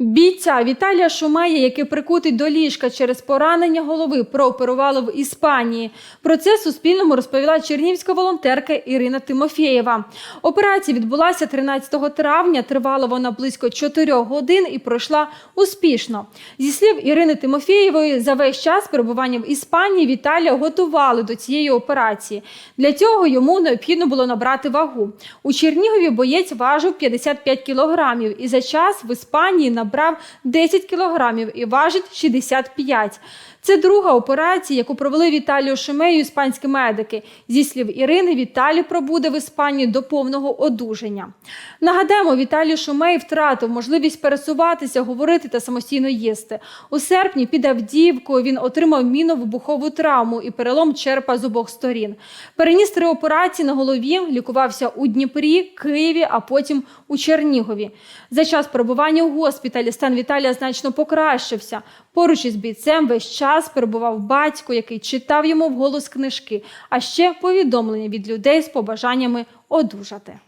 Бійця Віталія Шумея, який прикутий до ліжка через поранення голови, прооперували в Іспанії. Про це Суспільному розповіла чернівська волонтерка Ірина Тимофєєва. Операція відбулася 13 травня. Тривала вона близько 4 годин і пройшла успішно. Зі слів Ірини Тимофєєвої, за весь час перебування в Іспанії Віталія готували до цієї операції. Для цього йому необхідно було набрати вагу. У Чернігові боєць важив 55 кілограмів і за час в Іспанії набрав 10 кілограмів і важить 65. Це друга операція, яку провели Віталію Шумею іспанські медики. Зі слів Ірини, Віталій пробуде в Іспанії до повного одужання. Нагадаємо, Віталій Шумей втратив можливість пересуватися, говорити та самостійно їсти. У серпні під Авдіївкою він отримав мінно-вибухову травму і перелом черепа з обох сторін. Переніс три операції на голові, лікувався у Дніпрі, Києві, а потім у Чернігові. За час перебування у госпіталі стан Віталія значно покращився. Поруч із бійцем весь час перебував батько, який читав йому вголос книжки, а ще повідомлення від людей з побажаннями одужати.